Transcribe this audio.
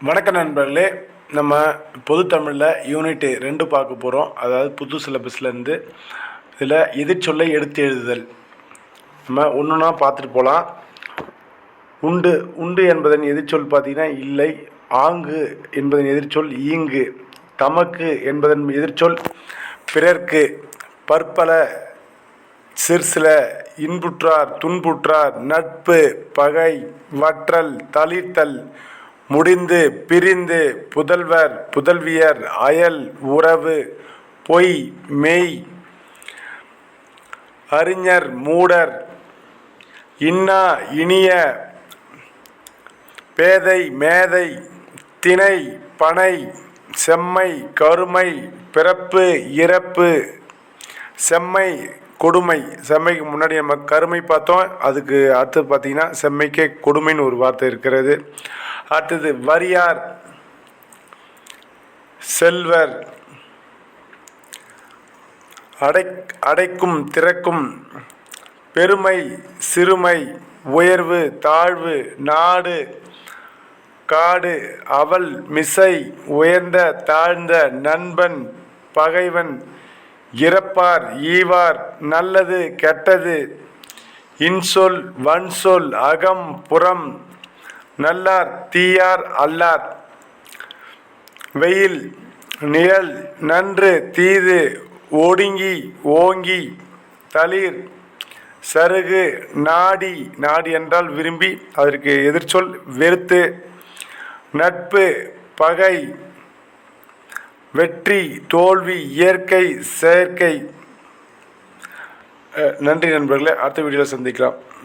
வணக்க நண்பர்களே நம்ம பொது தமிழில் யூனிட் ரெண்டு பார்க்க போகிறோம் அதாவது புது சிலபஸ்லேருந்து இதில் எதிர்ச்சொல்லை எடுத்து எழுதுதல். நம்ம ஒன்றுனா பார்த்துட்டு போகலாம் உண்டு உண்டு என்பதன் எதிர்ச்சொல் பார்த்தீங்கன்னா இல்லை ஆங்கு என்பதன் எதிர்ச்சொல் ஈங்கு தமக்கு என்பதன் எதிர்ச்சொல் பிறர்க்கு பற்பல சிற்சில இன்புற்றார் துன்புற்றார் நட்பு பகை வற்றல் தளிர்த்தல் முடிந்து பிரிந்து புதல்வர் புதல்வியர் அயல் உறவு பொய் மெய் அறிஞர் மூடர் இன்னா இனிய பேதை மேதை திணை பனை செம்மை கருமை பிறப்பு இறப்பு செம்மை கொடுமை. செம்மைக்கு முன்னாடி நம்ம கருமை பார்த்தோம். அதுக்கு அடுத்து பார்த்தீங்கன்னா செம்மைக்கே கொடுமைன்னு ஒரு வார்த்தை இருக்கிறது. அடுத்தது வரியார் செல்வர் அடை அடைக்கும் திறக்கும் பெருமை சிறுமை உயர்வு தாழ்வு நாடு காடு அவள் மிசை உயர்ந்த தாழ்ந்த நண்பன் பகைவன் இறப்பார் ஈவார் நல்லது கெட்டது. இன்சொல் வன்சொல் அகம் புறம். நல்லார் தீயார் அல்லார். வெயில் நிழல் நன்று தீது ஒடுங்கி ஓங்கி. தளிர் சருகு நாடி. நாடி என்றால் விரும்பி அதற்கு எதிர்ச்சொல் வெறுத்து. நட்பு பகை வெற்றி தோல்வி இயற்கை செயற்கை. நன்றி நண்பர்களே அடுத்த வீடியோவில் சந்திக்கலாம்.